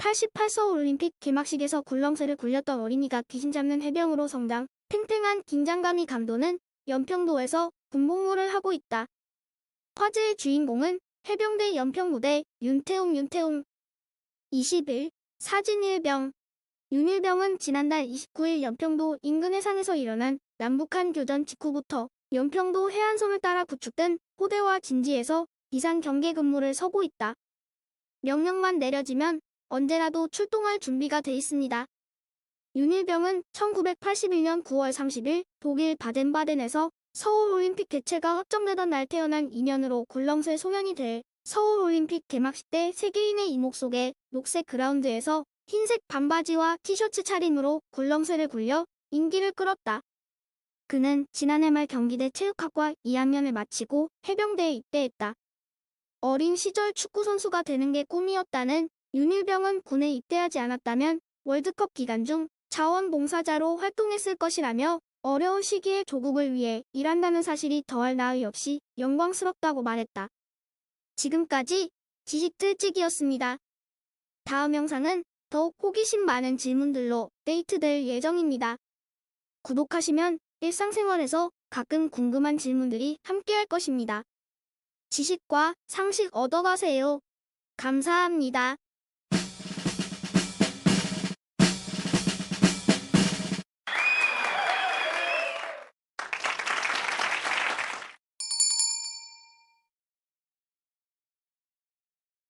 88서 올림픽 개막식에서 굴렁쇠를 굴렸던 어린이가 귀신 잡는 해병으로 성장, 팽팽한 긴장감이 감도는 연평도에서 군복무를 하고 있다. 화제의 주인공은 해병대 연평무대 윤태웅 윤태웅 20일 사진일병 윤일병은 지난달 29일 연평도 인근 해상에서 일어난 남북한 교전 직후부터 연평도 해안선을 따라 구축된 호대와 진지에서 비상 경계 근무를 서고 있다. 명령만 내려지면 언제라도 출동할 준비가 돼 있습니다. 윤일병은 1981년 9월 30일 독일 바덴바덴에서 서울올림픽 개최가 확정되던 날 태어난 인연으로 굴렁쇠 소년이 돼 서울올림픽 개막식 때 세계인의 이목 속에 녹색 그라운드에서 흰색 반바지와 티셔츠 차림으로 굴렁쇠를 굴려 인기를 끌었다. 그는 지난해 말 경기대 체육학과 2학년을 마치고 해병대에 입대했다. 어린 시절 축구 선수가 되는 게 꿈이었다는 윤일병은 군에 입대하지 않았다면 월드컵 기간 중 자원봉사자로 활동했을 것이라며 어려운 시기에 조국을 위해 일한다는 사실이 더할 나위 없이 영광스럽다고 말했다. 지금까지 지식들찍이었습니다. 다음 영상은 더욱 호기심 많은 질문들로 데이트될 예정입니다. 구독하시면 일상생활에서 가끔 궁금한 질문들이 함께할 것입니다. 지식과 상식 얻어가세요. 감사합니다.